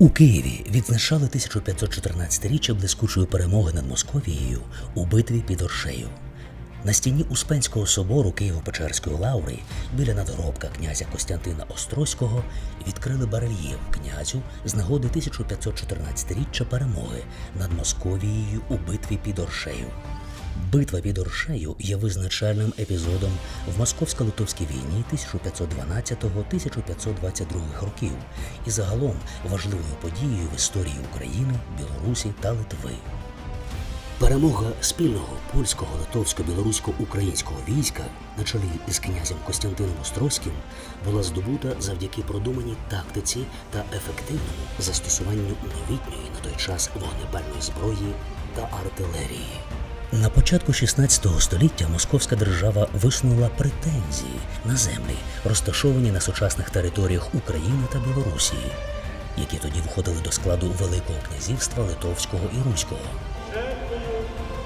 У Києві відзначали 1514-річчя блискучої перемоги над Московією у битві під Оршею. На стіні Успенського собору Києво-Печерської лаври біля надгробка князя Костянтина Острозького відкрили барельєф князю з нагоди 1514-річчя перемоги над Московією у битві під Оршею. Битва під Оршею є визначальним епізодом в Московсько-Литовській війні 1520-1522 років і загалом важливою подією в історії України, Білорусі та Литви. Перемога спільного польського, литовсько-білорусько-українського війська на чолі із князем Костянтином Острозьким була здобута завдяки продуманій тактиці та ефективному застосуванню новітньої на той час вогнепальної зброї та артилерії. На початку 16 століття Московська держава висунула претензії на землі, розташовані на сучасних територіях України та Білорусі, які тоді входили до складу Великого князівства Литовського і Руського. жертвою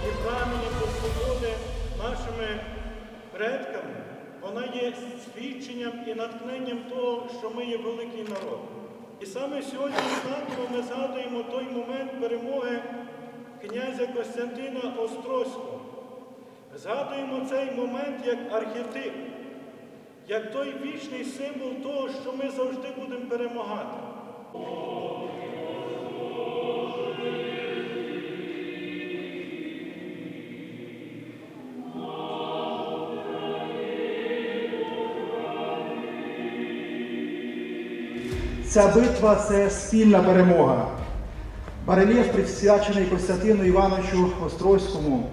і пам'яті свободи нашими предками, вона є свідченням і натхненням того, що ми є великий народ. І саме сьогодні знаково ми згадуємо той момент перемоги князя Костянтина Острозького. Згадуємо цей момент як архетип, як той вічний символ того, що ми завжди будемо перемагати. Ця битва це спільна перемога. Барельєф присвячений Костянтину Івановичу Острозькому.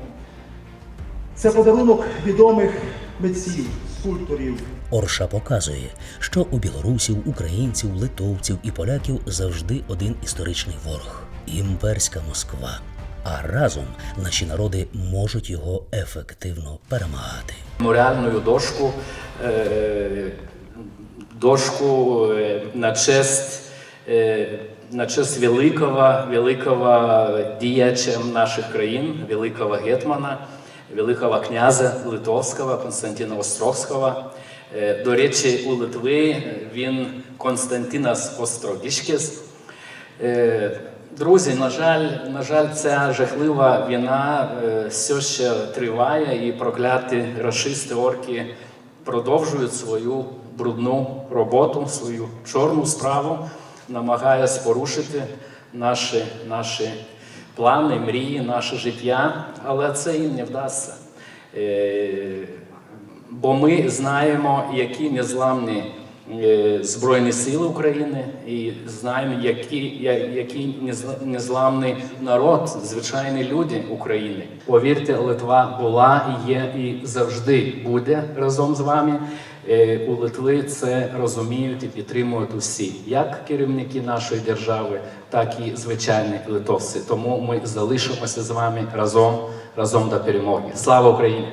Це подарунок відомих митців, скульпторів. Орша показує, що у білорусів, українців, литовців і поляків завжди один історичний ворог імперська Москва. А разом наші народи можуть його ефективно перемагати. меморіальну дошку, е, дошку е, на честь, на честь великого, великого діяча наших країн, великого гетмана, великого князя Литовського Константина Острозького. Е, До речі, у Литви він Константинас Острогішкіс. Е, Друзі, на жаль, на жаль, ця жахлива війна е, все ще триває, і прокляті рашисти орки продовжують свою брудну роботу, свою чорну справу, намагаються порушити наші, наші плани, мрії, наше життя, але це їм не вдасться. Е, Бо ми знаємо, які незламні е, Збройні Сили України, і знаємо, які, який незла- незламний народ, звичайні люди України. Повірте, Литва була є, і завжди буде разом з вами. Е, У Литви це розуміють і підтримують усі, як керівники нашої держави, так і звичайні литовці. Тому ми залишимося з вами разом, разом до перемоги. Слава Україні!